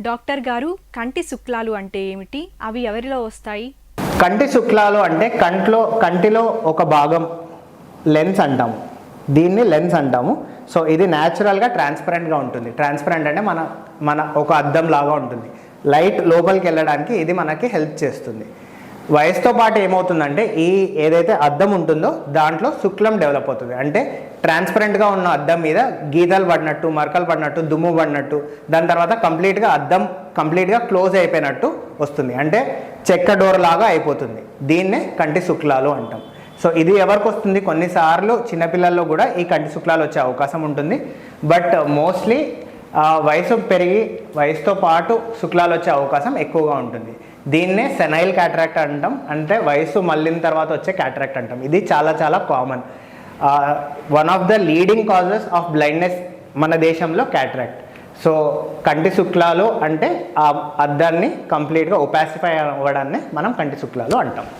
Doctor గారు కంటి శుక్లాలు అంటే ఏమిటి? అవి ఎవరిలో వస్తాయి? కంటి శుక్లాలు అంటే కంట్లో కంటిలో ఒక భాగం లెన్స్ అంటాము. దీన్ని లెన్స్ అంటాము. సో ఇది న్యాచురల్గా ట్రాన్స్పరెంట్గా ఉంటుంది. ట్రాన్స్పరెంట్ అంటే మన మన ఒక అద్దం లాగా ఉంటుంది. లైట్ లోపలికి వెళ్ళడానికి ఇది మనకి హెల్ప్ చేస్తుంది. వయసుతో పాటు ఏమవుతుందంటే ఈ ఏదైతే అద్దం ఉంటుందో దాంట్లో శుక్లం డెవలప్ అవుతుంది. అంటే ట్రాన్స్పరెంట్గా ఉన్న అద్దం మీద గీతలు పడినట్టు మరకలు పడినట్టు దుమ్ము పడినట్టు దాని తర్వాత కంప్లీట్గా అద్దం కంప్లీట్గా క్లోజ్ అయిపోయినట్టు వస్తుంది. అంటే చెక్క డోర్ లాగా అయిపోతుంది. దీన్నే కంటి శుక్లాలు అంటాం. సో ఇది ఎవరికి వస్తుంది? కొన్నిసార్లు చిన్నపిల్లల్లో కూడా ఈ కంటి శుక్లాలు వచ్చే అవకాశం ఉంటుంది. బట్ మోస్ట్లీ వయసు పెరిగి వయసుతో పాటు శుక్లాలు వచ్చే అవకాశం ఎక్కువగా ఉంటుంది. దీన్నే సెనైల్ క్యాటరాక్ట్ అంటాం. అంటే వయసు మళ్ళిన తర్వాత వచ్చే క్యాటరాక్ట్ అంటాం. ఇది చాలా చాలా common. One of the leading causes of blindness మన దేశంలో క్యాటరాక్ట్. సో కంటి శుక్లాలు అంటే ఆ అద్దాన్ని కంప్లీట్గా ఒపాసిఫై అవ్వడాన్ని మనం కంటి శుక్లాలు అంటాం.